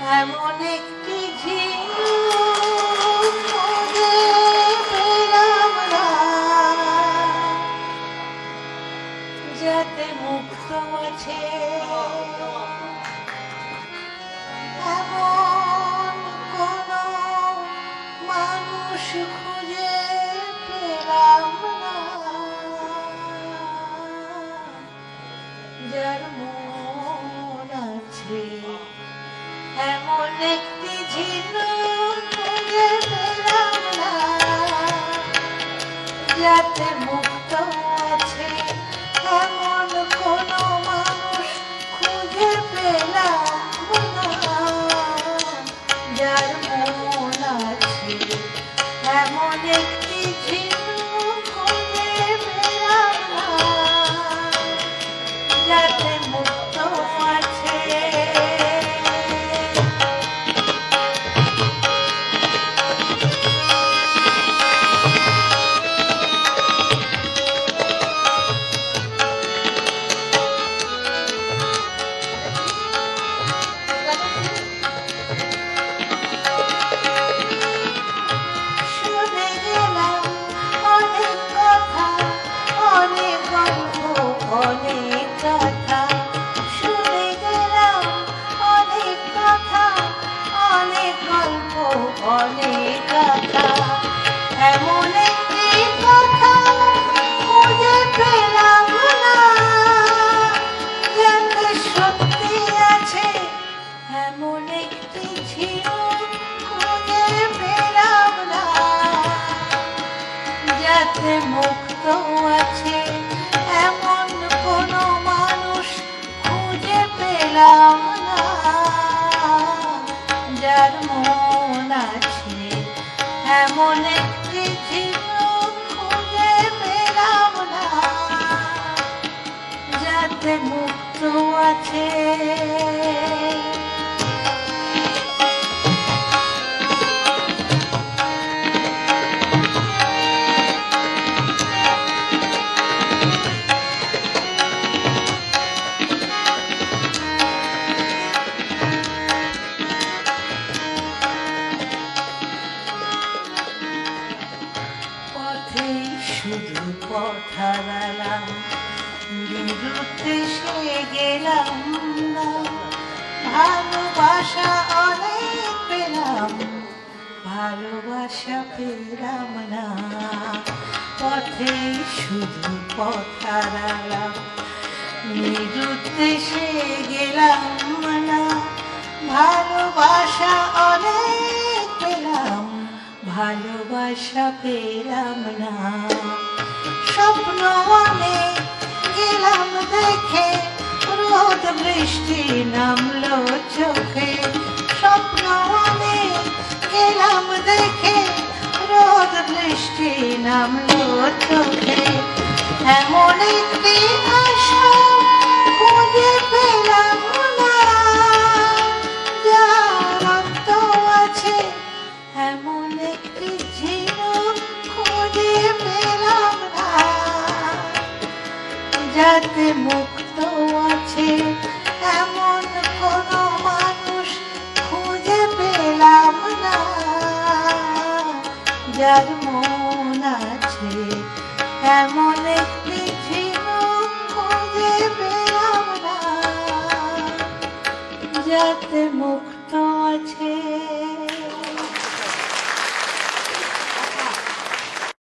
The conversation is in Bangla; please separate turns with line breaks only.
এমন একটি যাতে মুক্ত আছে। এমন কোনো মানুষ খুঁজে পেলাম না। যার মন আছে। যাতে মুক্ত আছে এমন কোনো মানুষ খুঁজে পেলাম যার মন এমন একটি ঝিনুক খুঁজে পেলাম যাতে যাতে মুক্ত আছে। এমন কোন মানুষ খুঁজে পেলাম না। যার মন আছে এমন পথ হারালাম নিরুদ্দেশে গেলাম না। ভালোবাসা অনেক পেলাম, ভালোবাসা পেলাম না। পথে শুধু পথ হারালাম নিরুদ্দেশে গেলাম না। ভালোবাসা অনেক পেলাম, ভালোবাসা পেলাম না। স্বপ্ন অনেক গেলাম দেখে, রোদ বৃষ্টি নামলো চোখে। স্বপ্ন অনেক গেলাম দেখে, রোদ বৃষ্টি নামলো চোখে। এমন যাতে মুক্ত আছে, এমন কোনো মানুষ খুঁজে পেলাম না। যার মন আছে, এমন একটি খুঁজে পেলাম না। যাতে মুক্ত আছে